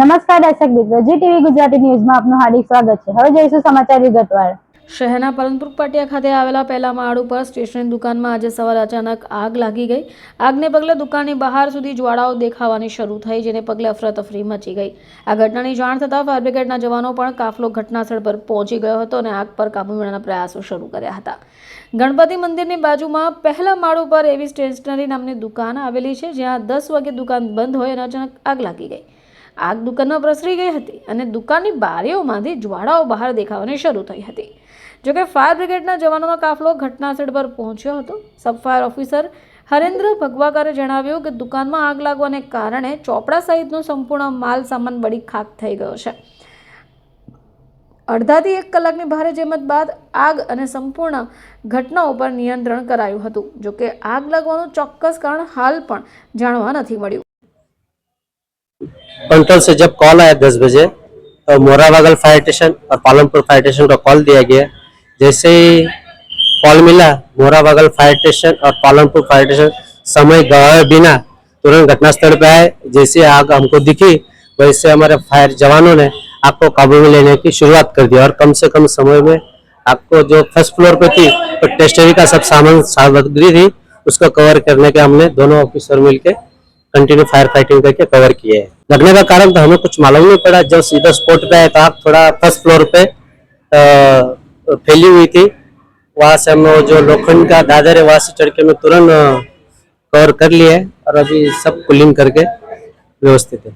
નમસ્કાર દર્શક મિત્રો, જી ટીવી ગુજરાતી ન્યૂઝમાં આપનું હાર્દિક સ્વાગત છે. હવે જોઈશું સમાચાર વિગતવાર. શહેરના પરમપુર પાટિયા ખાતે આવેલા પહેલા માળ ઉપર સ્ટેશનરી દુકાનમાં આજે સવારે અચાનક આગ લાગી ગઈ. આગને પગલે દુકાનની બહાર સુધી જ્વાળાઓ દેખાવાની શરૂ થઈ, જેને પગલે અફરાતફરી મચી ગઈ. આ ઘટનાની જાણ થતાં ફાયર બ્રિગેડના જવાનો પણ કાફલો ઘટનાસ્થળ પર પહોંચી ગયો હતો અને આગ પર કાબૂ મેળવવાના પ્રયાસો શરૂ કર્યા હતા. ગણપતિ મંદિરની બાજુમાં પહેલા માળ ઉપર એવી સ્ટેશનરી નામની દુકાન આવેલી છે, જ્યાં દસ વાગે દુકાન બંધ હોય અને અચાનક આગ લાગી ગઈ. આગ દુકાનમાં પ્રસરી ગઈ હતી અને દુકાનની બારીઓમાંથી જ્વાળાઓ બહાર દેખાવાની શરૂ થઈ હતી. જોકે ફાયર બ્રિગેડના જવાનોનો કાફલો ઘટનાસ્થળ પર પહોંચ્યો હતો. સબ ફાયર ઓફિસર હરેન્દ્ર ભગવાકારે જણાવ્યું કે દુકાનમાં આગ લાગવાને કારણે ચોપડા સહિતનો સંપૂર્ણ માલ સામાન બળી ખાક થઈ ગયો છે. અડધાથી એક કલાકની ભારે જહેમત બાદ આગ અને સંપૂર્ણ ઘટના ઉપર નિયંત્રણ કરાયું હતું. જોકે આગ લાગવાનું ચોક્કસ કારણ હાલ પણ જાણવા નથી મળ્યું. कंट्रोल से जब कॉल आया दस बजे तो मोराबागल फायर स्टेशन और पालमपुर फायर स्टेशन को कॉल दिया गया। जैसे ही कॉल मिला, मोराबागल फायर स्टेशन और पालमपुर फायर स्टेशन समय गवाए बिना तुरंत घटनास्थल पर आए। जैसे आग हमको दिखी, वैसे हमारे फायर जवानों ने आग को काबू में लेने की शुरुआत कर दी और कम से कम समय में आपको जो फ़र्स्ट फ्लोर पे थी तो टेस्टरी का सब सामान सामग्री थी, उसको कवर करने के हमने दोनों ऑफिसर मिलके कंटिन्यू फायर फाइटिंग करके कवर किए हैं लगने का कारण तो हमें कुछ मालूम नहीं पड़ा जब सीधा स्पॉट पे आए तो आग थोड़ा फर्स्ट फ्लोर पे अ, फैली हुई थी वहां से हम वो जो लोखंड का दादर है वहां से चढ़ के मैं तुरंत कवर कर लिए और अभी सब कूलिंग करके व्यवस्थित है